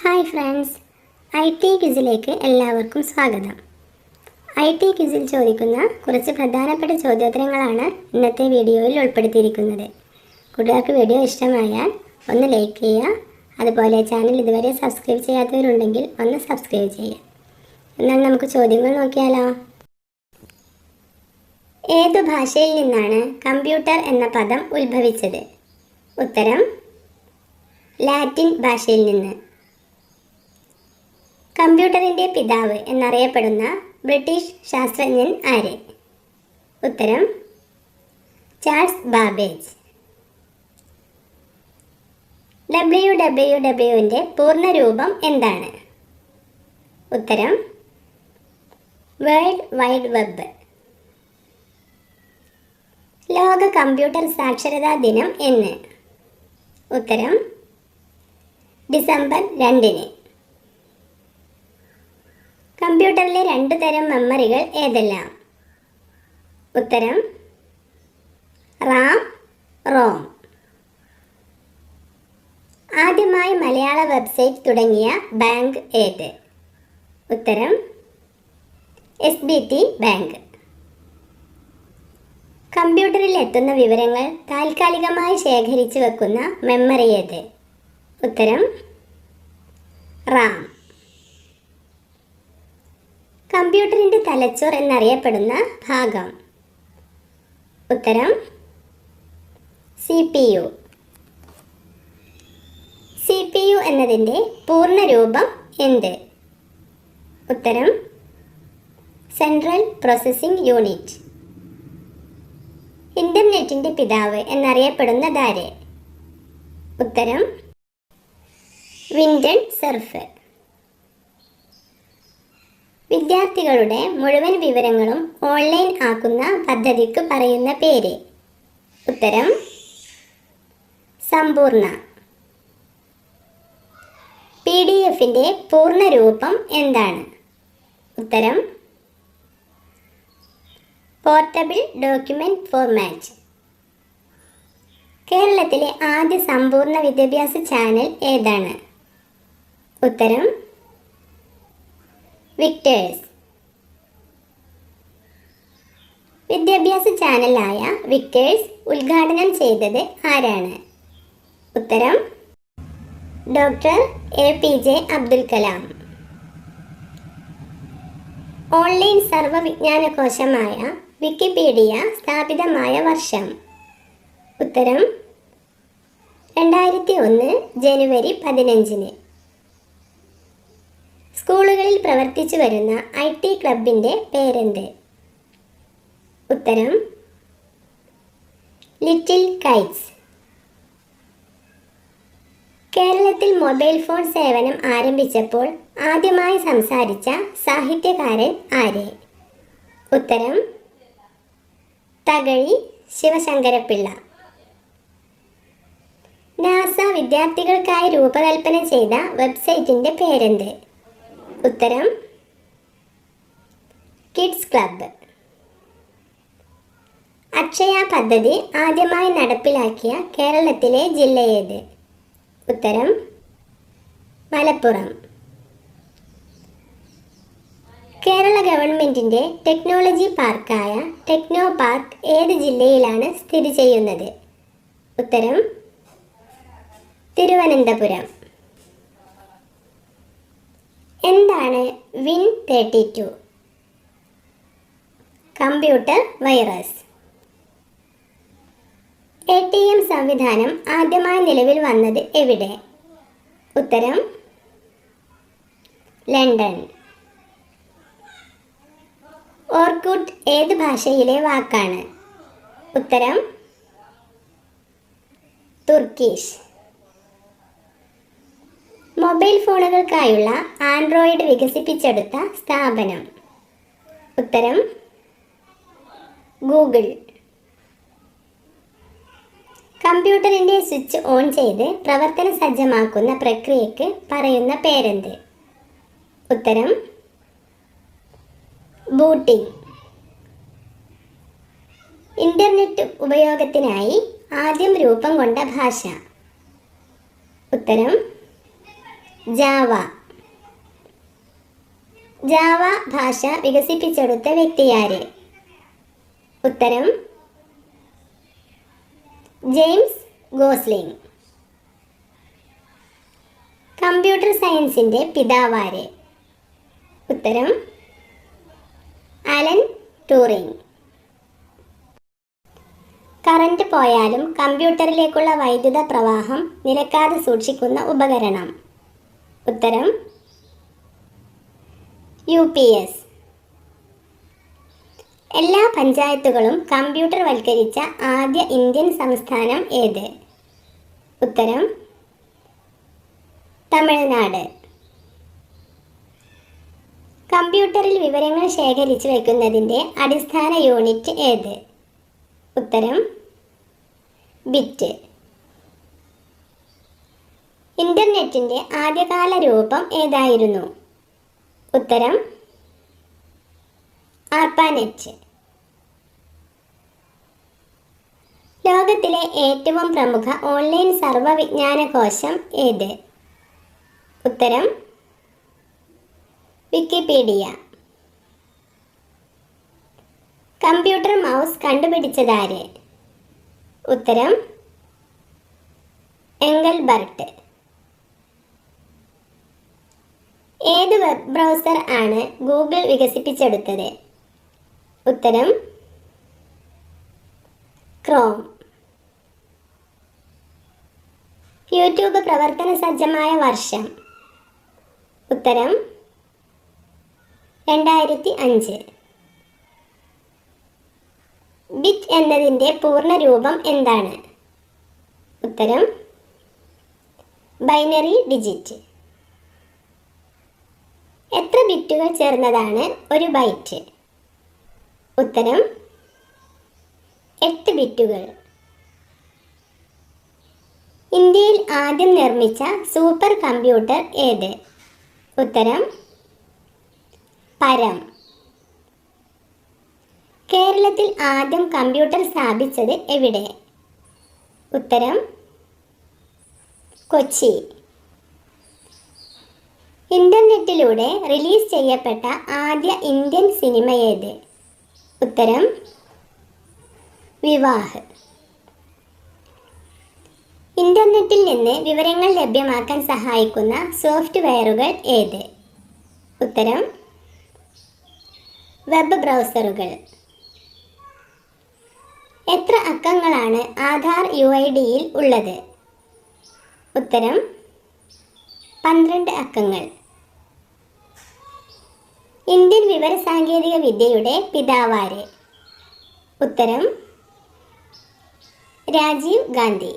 Hi friends. I T ക്വിസിലേക്ക് എല്ലാവർക്കും സ്വാഗതം. ഐ ടി ക്വിസിൽ ചോദിക്കുന്ന കുറച്ച് പ്രധാനപ്പെട്ട ചോദ്യോത്തരങ്ങളാണ് ഇന്നത്തെ വീഡിയോയിൽ ഉൾപ്പെടുത്തിയിരിക്കുന്നത്. കൂട്ടുകാർക്ക് വീഡിയോ ഇഷ്ടമായാൽ ഒന്ന് ലൈക്ക് ചെയ്യുക. അതുപോലെ ചാനൽ ഇതുവരെ സബ്സ്ക്രൈബ് ചെയ്യാത്തവരുണ്ടെങ്കിൽ ഒന്ന് സബ്സ്ക്രൈബ് ചെയ്യുക. എന്നാൽ നമുക്ക് ചോദ്യങ്ങൾ നോക്കിയാലോ? ഏതു ഭാഷയിൽ നിന്നാണ് കമ്പ്യൂട്ടർ എന്ന പദം ഉത്ഭവിച്ചത്? ഉത്തരം ലാറ്റിൻ ഭാഷയിൽ നിന്ന്. കമ്പ്യൂട്ടറിന്റെ പിതാവ് എന്നറിയപ്പെടുന്ന ബ്രിട്ടീഷ് ശാസ്ത്രജ്ഞൻ ആര്? ഉത്തരം ചാൾസ് ബാബേജ്. ഡബ്ല്യു ഡബ്ല്യു ഡബ്ല്യുവിന്റെ പൂർണരൂപം എന്താണ്? ഉത്തരം വേൾഡ് വൈഡ് വെബ്. ലോക കമ്പ്യൂട്ടർ സാക്ഷരതാ ദിനം എന്ന്. ഉത്തരം ഡിസംബർ രണ്ടിന്. കമ്പ്യൂട്ടറിലെ രണ്ട് തരം മെമ്മറികൾ ഏതെല്ലാം? ഉത്തരം റാം റോം. ആദ്യമായി മലയാള വെബ്സൈറ്റ് തുടങ്ങിയ ബാങ്ക് ഏത്? ഉത്തരം എസ് ബി ടി ബാങ്ക്. കമ്പ്യൂട്ടറിൽ എത്തുന്ന വിവരങ്ങൾ താൽക്കാലികമായി ശേഖരിച്ചു വെക്കുന്ന മെമ്മറി ഏത്? ഉത്തരം റാം. കമ്പ്യൂട്ടറിന്റെ തലച്ചോർ എന്നറിയപ്പെടുന്ന ഭാഗം. ഉത്തരം C P U. C P U എന്നതിന്റെ പൂർണരൂപം എന്ത്? ഉത്തരം സെൻട്രൽ പ്രോസസ്സിംഗ് യൂണിറ്റ്. ഇന്റർനെറ്റിന്റെ പിതാവ് എന്നറിയപ്പെടുന്നതാരെ ഉത്തരം വിൻഡൻ സർഫ്. വിദ്യാർത്ഥികളുടെ മുഴുവൻ വിവരങ്ങളും ഓൺലൈൻ ആക്കുന്ന പദ്ധതിക്ക് പറയുന്ന പേര്. ഉത്തരം സമ്പൂർണ പി ഡി എഫിന്റെ പൂർണരൂപം എന്താണ്? ഉത്തരം പോർട്ടബിൾ ഡോക്യുമെന്റ് ഫോർമാറ്റ്. കേരളത്തിലെ ആദ്യ സമ്പൂർണ വിദ്യാഭ്യാസ ചാനൽ ഏതാണ്? ഉത്തരം വിക്ടേഴ്സ്. വിദ്യാഭ്യാസ ചാനലായ വിക്ടേഴ്സ് ഉദ്ഘാടനം ചെയ്തത് ആരാണ്? ഉത്തരം doctor A P J Abdul Kalam. Online സർവവിജ്ഞാനകോശമായ Wikipedia സ്ഥാപിതമായ വർഷം. ഉത്തരം രണ്ടായിരത്തി ഒന്ന് ജനുവരി പതിനഞ്ചിന്. സ്കൂളുകളിൽ പ്രവർത്തിച്ചു വരുന്ന ഐ ടി ക്ലബിന്റെ പേരെന്ത്? ഉത്തരം ലിറ്റിൽ കൈറ്റ്സ്. കേരളത്തിൽ മൊബൈൽ ഫോൺ സേവനം ആരംഭിച്ചപ്പോൾ ആദ്യമായി സംസാരിച്ച സാഹിത്യകാരൻ ആര്? ഉത്തരം തകഴി ശിവശങ്കരപ്പിള്ള. നാസ വിദ്യാർത്ഥികൾക്കായി രൂപകൽപ്പന ചെയ്ത വെബ്സൈറ്റിന്റെ പേരെന്ത്? ഉത്തരം കിഡ്സ് ക്ലബ്ബ് അക്ഷയ പദ്ധതി ആദ്യമായി നടപ്പിലാക്കിയ കേരളത്തിലെ ജില്ല ഏത്? ഉത്തരം മലപ്പുറം. കേരള ഗവൺമെന്റിന്റെ ടെക്നോളജി പാർക്കായ ടെക്നോ പാർക്ക് ഏത് ജില്ലയിലാണ് സ്ഥിതി ചെയ്യുന്നത്? ഉത്തരം തിരുവനന്തപുരം. എന്താണ് win thirty two? Computer virus. A T M സംവിധാനം ആദ്യമായി നിലവിൽ വന്നത് എവിടെ? ഉത്തരം ലണ്ടൻ. ഓർക്കുട്ട് ഏത് ഭാഷയിലെ വാക്കാണ്? ഉത്തരം തുർക്കിഷ്. മൊബൈൽ ഫോണുകൾക്കായുള്ള ആൻഡ്രോയിഡ് വികസിപ്പിച്ചെടുത്ത സ്ഥാപനം. ഉത്തരം ഗൂഗിൾ. കമ്പ്യൂട്ടറിന്റെ സ്വിച്ച് ഓൺ ചെയ്ത് പ്രവർത്തന സജ്ജമാക്കുന്ന പ്രക്രിയയ്ക്ക് പറയുന്ന പേരെന്ത്? ഉത്തരം ബൂട്ടിംഗ്. ഇന്റർനെറ്റ് ഉപയോഗത്തിനായി ആദ്യം രൂപം കൊണ്ട ഭാഷ. ഉത്തരം ജാവ. ജാവ ഭാഷ വികസിപ്പിച്ചെടുത്ത വ്യക്തിയാര്? ഉത്തരം ജെയിംസ് ഗോസ്ലിംഗ്. കമ്പ്യൂട്ടർ സയൻസിന്റെ പിതാവാര്? ഉത്തരം അലൻ ടൂറിംഗ്. കറണ്ട് പോയാലും കമ്പ്യൂട്ടറിലേക്കുള്ള വൈദ്യുത പ്രവാഹം നിലക്കാതെ സൂക്ഷിക്കുന്ന ഉപകരണം. ഉത്തരം യു പി എസ് എല്ലാ പഞ്ചായത്തുകളും കമ്പ്യൂട്ടർ വൽക്കരിച്ച ആദ്യ ഇന്ത്യൻ സംസ്ഥാനം ഏത്? ഉത്തരം തമിഴ്നാട്. കമ്പ്യൂട്ടറിൽ വിവരങ്ങൾ ശേഖരിച്ചു വയ്ക്കുന്നതിന്റെ അടിസ്ഥാന യൂണിറ്റ് ഏത്? ഉത്തരം ബിറ്റ്. ഇന്റർനെറ്റിന്റെ ആദ്യകാല രൂപം ഏതായിരുന്നു? ഉത്തരം ആർപ്പാനെറ്റ് ലോകത്തിലെ ഏറ്റവും പ്രമുഖ ഓൺലൈൻ സർവവിജ്ഞാന കോശം ഏത്? ഉത്തരം വിക്കിപീഡിയ. Computer mouse കണ്ടുപിടിച്ചതാര്? ഉത്തരം എങ്കൽബർട്ട് ഏത് വെബ് ബ്രൗസർ ആണ് ഗൂഗിൾ വികസിപ്പിച്ചെടുത്തത്? ഉത്തരം ക്രോം യൂട്യൂബ് പ്രവർത്തന സജ്ജമായ വർഷം. ഉത്തരം രണ്ടായിരത്തി അഞ്ച് ബിറ്റ് എന്നതിന്റെ പൂർണ രൂപം എന്താണ്? ഉത്തരം ബൈനറി ഡിജിറ്റ് ബിറ്റുകൾ ചേർന്നതാണ് ഒരു ബൈറ്റ്. ഉത്തരം എട്ട് ബിറ്റുകൾ. ഇന്ത്യയിൽ ആദ്യം നിർമ്മിച്ച സൂപ്പർ കമ്പ്യൂട്ടർ ഏത്? ഉത്തരം പരം. കേരളത്തിൽ ആദ്യം കമ്പ്യൂട്ടർ സ്ഥാപിച്ചത് എവിടെ? ഉത്തരം കൊച്ചി. ഇന്റർനെറ്റിലൂടെ റിലീസ് ചെയ്യപ്പെട്ട ആദ്യ ഇന്ത്യൻ സിനിമ ഏത്? ഉത്തരം വിവാഹ്. ഇന്റർനെറ്റിൽ നിന്ന് വിവരങ്ങൾ ലഭ്യമാക്കാൻ സഹായിക്കുന്ന സോഫ്റ്റ്വെയറുകൾ ഏത്? ഉത്തരം വെബ് ബ്രൗസറുകൾ. എത്ര അക്കങ്ങളാണ് ആധാർ യു ഐ ഡിയിൽ ഉള്ളത്? ഉത്തരം പന്ത്രണ്ട് അക്കങ്ങൾ. ഇന്ത്യൻ വിവരസാങ്കേതിക വിദ്യയുടെ പിതാവാര്. ഉത്തരം രാജീവ് ഗാന്ധി.